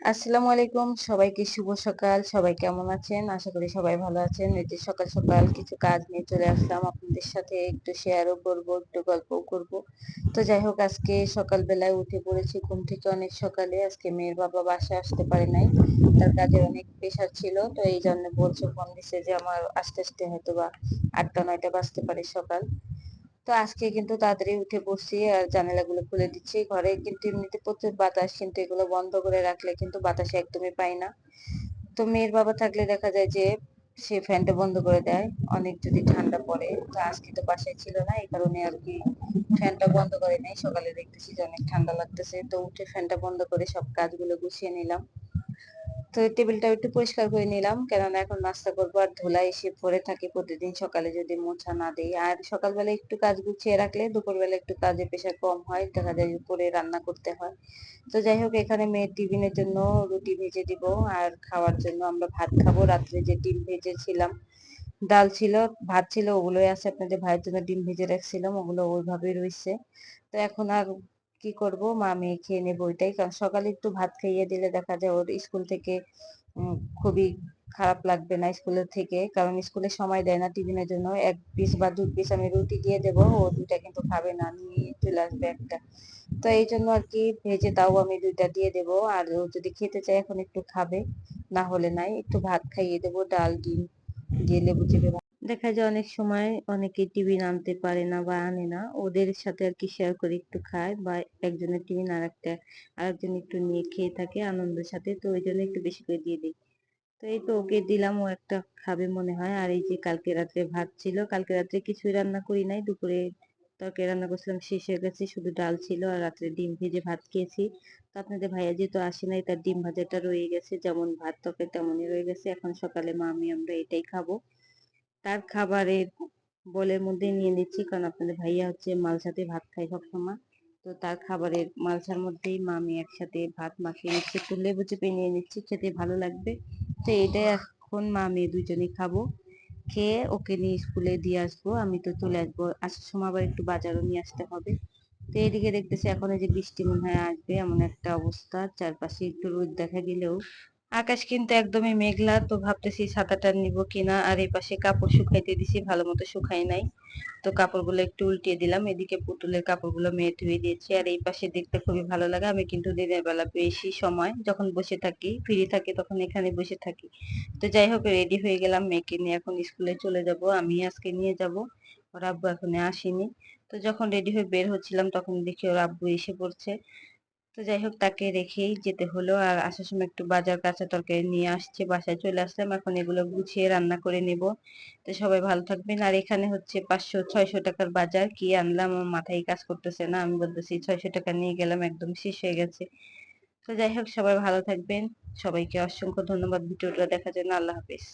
আসসালামু আলাইকুম। সবাইকে শুভ সকাল। সবাই কেমন আছেন? আশা করি সবাই ভালো আছেন। এই যে সকাল সকাল কিছু কাজ নিয়ে চলে আসলাম। আপনাদের সাথে একটু শেয়ারও করব, একটু গল্পও করব। তো যাই হোক, আজকে সকালবেলায় উঠে পড়েছি ঘুম থেকে অনেক সকালে। আজকে মেয়ের বাবা বাসায় আসতে পারে নাই। তার কাজের অনেক প্রেশার ছিল। তো এই জন্য বলছে ফোন দিছে যে, আমার আস্তে আস্তে হয়তো বা আটটা, নয়টা বাজতে পারে সকাল। তো আজকে কিন্তু তাড়াতাড়ি উঠে বসছি আর জানালাগুলো খুলে দিচ্ছি। ঘরে কিন্তু এমনিতে প্রচুর বাতাস, কিন্তু এগুলো বন্ধ করে রাখলে কিন্তু বাতাসে একদমই পাই না। তো মেয়ের বাবা থাকলে দেখা যায় যে সে ফ্যানটা বন্ধ করে দেয়। অনেক যদি ঠান্ডা পড়ে, তো আজকে তো বাসায় ছিল না, এই কারণে আর কি ফ্যানটা বন্ধ করে নেই। সকালে দেখতেছি যে অনেক ঠান্ডা লাগতেছে, তো উঠে ফ্যানটা বন্ধ করে সব কাজগুলো গুছিয়ে নিলাম। তো টেবিলটা একটু পরিষ্কার করে নিলাম। কেননা এখন নাস্তা করব আর ধুলা এসে পড়ে থাকে প্রতিদিন সকালে যদি মোছা না দেই। আর সকালবেলা একটু কাজ গুছিয়ে রাখলে দুপুরবেলা একটু কাজের প্রেশার কম হয়, দেখা যায় উপরে রান্না করতে হয়। তো যাই হোক, এখানে মেয়ের টিফিনের জন্য রুটি ভেজে দিব। আর খাওয়ার জন্য আমরা ভাত খাব। রাত্রে যে ডিম ভেজেছিলাম, ডাল ছিল, ভাত ছিল, ওগুলোই আছে। আপনাদের ভাইয়ের জন্য ডিম ভেজে রাখছিলাম, ওগুলো ওইভাবেই রয়েছে। তো এখন আর কি করব? মা মেয়ে খেয়ে নেব ওইটাই সকালে একটু ভাত খাইয়ে দিলে দেখা যায় ওর স্কুল থেকে খুবই খারাপ লাগবে না স্কুলের থেকে। কারণ স্কুলে সময় দেয় না টিফিনের জন্য। এক পিস বা দু পিস আমি রুটি দিয়ে দেবো, ও দুইটা কিন্তু খাবে না, নিয়ে চলে আসবে একটা। তো এই জন্য আর কি ভেজে তাও আমি দুইটা দিয়ে দেবো। আর ও যদি খেতে চায় এখন একটু খাবে, না হলে নাই। একটু ভাত খাইয়ে দেবো, ডাল, ডিম, দিয়ে লেবু চেপে দেখা যায় অনেক সময় অনেকে টিফিন আনতে পারে না বা আনে না। ওদের সাথে আর কি শেয়ার করে একটু খায় বা একজনের টিফিন আর একটা আরেকজন একটু নিয়ে খেয়ে থাকে আনন্দের সাথে, তো ওই জন্য একটু বেশি করে দিয়ে দিই তো এই তো ওকে দিলাম, ও একটা খাবে মনে হয়। আর এই যে কালকে রাত্রে ভাত ছিল, কালকে রাত্রে কিছুই রান্না করি নাই। দুপুরে তরকারি রান্না করছিলাম, শেষ হয়ে গেছে, শুধু ডাল ছিল আর রাত্রে ডিম ভেজে ভাত খেয়েছি। তো আপনাদের ভাইয়া যেহেতু আসে নাই, তার ডিম ভাজাটা রয়ে গেছে। যেমন ভাত, তরকারি তেমনই রয়ে গেছে। এখন সকালে মা আমি আমরা এটাই খাব। তার খাবারের বলের মধ্যে নিয়ে নিচ্ছি। কারণ আপনাদের ভাইয়া হচ্ছে মালসাতে ভাত খায় সবসময়। তো তার খাবারের মালসার মধ্যেই মা, আমি একসাথে ভাত মাখিয়ে নিচ্ছি। একটু লেবু চেপে নিয়ে নিচ্ছি, খেতে ভালো লাগবে। তো এটাই এখন মা মেয়ে দুজনেই খাব। খেয়ে ওকে নিয়ে স্কুলে দিয়ে আসব। আমি তো চলে আসব। আসার সময় আবার একটু বাজারও নিয়ে আসতে হবে। তো এদিকে দেখতেছি এখন এই যে বৃষ্টি মনে হয় আসবে, এমন একটা অবস্থা। চারপাশে একটু রোদ দেখা গেলেও আকাশ কিন্তু একদমই মেঘলা, তো ভাবতেছি ছাতাটা নিব কিনা। আর এই পাশে কাপড় শুকাইতে দিছি, ভালো মতো শুকাই নাই। তো কাপড়গুলো একটু উল্টিয়ে দিলাম, এদিকে পুতুলের কাপড়গুলো মেয়ে ধুয়ে দিয়েছি। আর এই পাশে দেখতে খুবই ভালো লাগে, আমি কিন্তু দিনের বেলা বেশি সময় যখন বসে থাকি, ফ্রি থাকি, তখন এখানে বসে থাকি। তো যাই হোক রেডি হয়ে গেলাম মেয়েকে নিয়ে এখন স্কুলে চলে যাব, আমি আজকে নিয়ে যাব, ওর আব্বু এখনও আসেনি। তো যখন রেডি হয়ে বের হচ্ছিলাম, তখন দেখি ওর আব্বু এসে পড়ছে। তো যাই হোক তাকে রেখেই যেতে হলো। আর আসার সময় একটু বাজার কাঁচা তরকারি নিয়ে আসছে, বাসায় চলে আসলাম। এখন এগুলো গুছিয়ে রান্না করে নেব। তো সবাই ভালো থাকবেন। আর এখানে হচ্ছে পাঁচশো, ছয়শো টাকার বাজার। কি আনলাম? আমার মাথায় কাজ করতেছে না। আমি বলতেছি, ছয়শো টাকা নিয়ে গেলাম, একদম শেষ হয়ে গেছে। তো যাই হোক সবাই ভালো থাকবেন। সবাইকে অসংখ্য ধন্যবাদ। ভিডিওটা দেখার জন্য আল্লাহ হাফিজ।